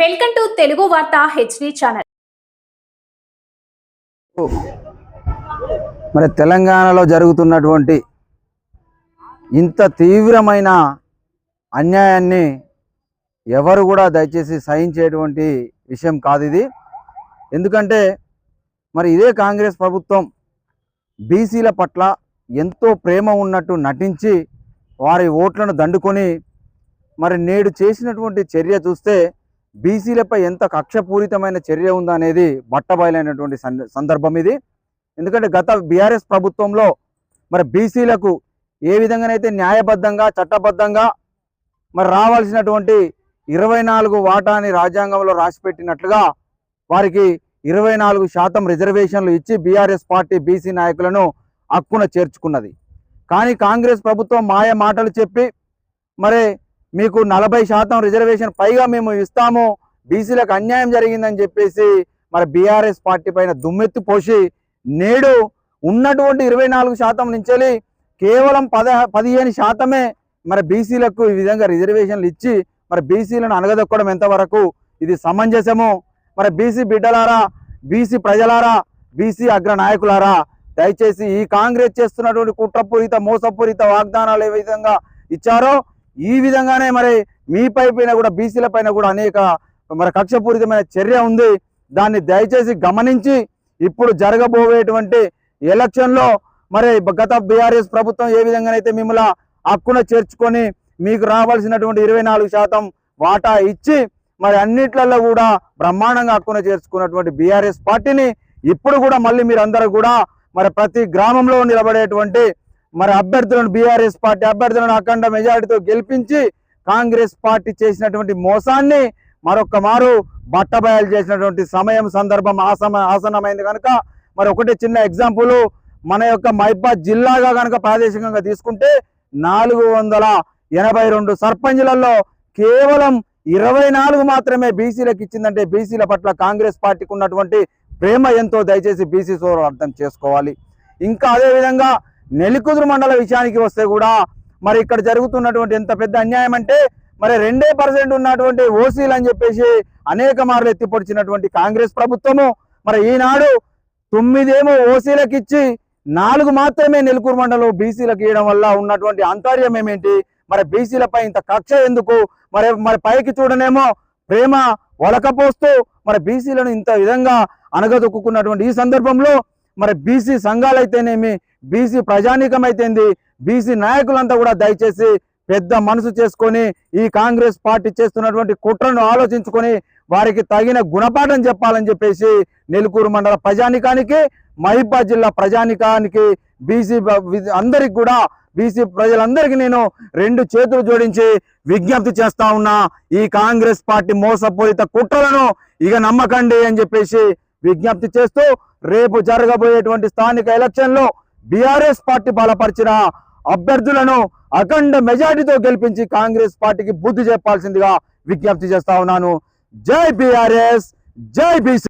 Welcome to Telugu వార్త HD channel. మరి తెలంగాణలో జరుగుతున్నటువంటి ఇంత తీవ్రమైన అన్యాయాన్ని ఎవరు కూడా దయచేసి సహించేటువంటి విషయం కాదు ఇది. ఎందుకంటే మరి ఇదే కాంగ్రెస్ ప్రభుత్వం బీసీల పట్ల ఎంతో ప్రేమ ఉన్నట్టు నటించి వారి ఓట్లను దండుకొని మరి నేడు చేసినటువంటి చర్య చూస్తే బీసీలపై ఎంత కక్షపూరితమైన చర్య ఉందా అనేది బట్టబయలైనటువంటి సంద- సందర్భం ఇది. ఎందుకంటే గత బీఆర్ఎస్ ప్రభుత్వంలో మరి బీసీలకు ఏ విధంగానైతే న్యాయబద్ధంగా చట్టబద్ధంగా మరి రావాల్సినటువంటి ఇరవై నాలుగు వాటాని రాజ్యాంగంలో రాసిపెట్టినట్లుగా వారికి ఇరవై నాలుగు శాతం రిజర్వేషన్లు ఇచ్చి బీఆర్ఎస్ పార్టీ బీసీ నాయకులను హక్కున చేర్చుకున్నది. కానీ కాంగ్రెస్ ప్రభుత్వం మాయ మాటలు చెప్పి మరి మీకు నలభై శాతం రిజర్వేషన్ పైగా మేము ఇస్తాము. బీసీలకు అన్యాయం జరిగిందని చెప్పేసి మరి బీఆర్ఎస్ పార్టీ పైన దుమ్మెత్తి పోసి నేడు ఉన్నటువంటి ఇరవై నాలుగు శాతం నుంచి కేవలం పద పదిహేను శాతమే మరి బీసీలకు ఈ విధంగా రిజర్వేషన్లు ఇచ్చి మరి బీసీలను అనగదొక్కడం ఎంతవరకు ఇది సమంజసము? మరి బీసీ బిడ్డలారా బీసీ ప్రజలారా బీసీ అగ్ర నాయకులారా దయచేసి ఈ కాంగ్రెస్ చేస్తున్నటువంటి కుట్రపూరిత మోసపూరిత వాగ్దానాలు ఏ విధంగా ఇచ్చారో ఈ విధంగానే మరి మీపై పైన కూడా బీసీల పైన కూడా అనేక మరి కక్షపూరితమైన చర్య ఉంది. దాన్ని దయచేసి గమనించి ఇప్పుడు జరగబోయేటువంటి ఎలక్షన్లో మరి గత బీఆర్ఎస్ ప్రభుత్వం ఏ విధంగానైతే మిమ్మల్ని హక్కున చేర్చుకొని మీకు రావాల్సినటువంటి ఇరవై నాలుగు శాతం వాటా ఇచ్చి మరి అన్నిట్లలో కూడా బ్రహ్మాండంగా హక్కున చేర్చుకున్నటువంటి బీఆర్ఎస్ పార్టీని ఇప్పుడు కూడా మళ్ళీ మీరందరూ కూడా మరి ప్రతి గ్రామంలో నిలబడేటువంటి మరి అభ్యర్థులను బీఆర్ఎస్ పార్టీ అభ్యర్థులను అఖండ మెజారిటీతో గెలిపించి కాంగ్రెస్ పార్టీ చేసినటువంటి మోసాన్ని మరొక్క మారు బట్టబయలు చేసినటువంటి సమయం సందర్భం ఆసమ ఆసనమైంది కనుక మరి ఒకటి చిన్న ఎగ్జాంపుల్ మన యొక్క మైబాద్ జిల్లాగా కనుక ప్రాదేశికంగా తీసుకుంటే నాలుగు వందల ఎనభై రెండు సర్పంచ్లలో కేవలం ఇరవై నాలుగు మాత్రమే బీసీలకు ఇచ్చిందంటే బీసీల పట్ల కాంగ్రెస్ పార్టీకి ఉన్నటువంటి ప్రేమ ఎంతో దయచేసి బీసీ సోదరులు అర్థం చేసుకోవాలి. ఇంకా అదేవిధంగా నెల్లికుదురు మండల విషయానికి వస్తే కూడా మరి ఇక్కడ జరుగుతున్నటువంటి ఎంత పెద్ద అన్యాయం అంటే మరి రెండే పర్సెంట్ ఉన్నటువంటి ఓసీలు అని చెప్పేసి అనేక మార్లు ఎత్తిపొడిచినటువంటి కాంగ్రెస్ ప్రభుత్వము. మరి ఈనాడు తొమ్మిదేమో ఓసీలకు ఇచ్చి నాలుగు మాత్రమే నెలకూరు మండలం బీసీలకు ఇవ్వడం వల్ల ఉన్నటువంటి అంతర్యం ఏమేంటి? మరి బీసీలపై ఇంత కక్ష ఎందుకు? మరి మరి పైకి చూడనేమో ప్రేమ వలకపోస్తూ మరి బీసీలను ఇంత విధంగా అనగదొక్కున్నటువంటి ఈ సందర్భంలో మరి బీసీ సంఘాలైతేనేమి బీసీ ప్రజానీకం అయితేంది బీసీ నాయకులంతా కూడా దయచేసి పెద్ద మనసు చేసుకొని ఈ కాంగ్రెస్ పార్టీ చేస్తున్నటువంటి కుట్రను ఆలోచించుకొని వారికి తగిన గుణపాఠం చెప్పాలని చెప్పేసి నెలుకూరు మండల ప్రజానికానికి మహిబాద్ జిల్లా ప్రజానికానికి బీసీ అందరికి కూడా బీసీ ప్రజలందరికీ నేను రెండు చేతులు జోడించి విజ్ఞప్తి చేస్తా ఉన్నా. ఈ కాంగ్రెస్ పార్టీ మోసపూరిత కుట్రలను ఇక నమ్మకండి అని చెప్పేసి విజ్ఞప్తి చేస్తూ రేపు జరగబోయేటువంటి స్థానిక ఎలక్షన్లో బీఆర్ఎస్ పార్టీ బలపరిచిన అభ్యర్థులను అఖండ మెజార్టీతో గెలిపించి కాంగ్రెస్ పార్టీకి బుద్ధి చెప్పాల్సిందిగా విజ్ఞప్తి చేస్తా ఉన్నాను. జై బీఆర్ఎస్ జై బీసీ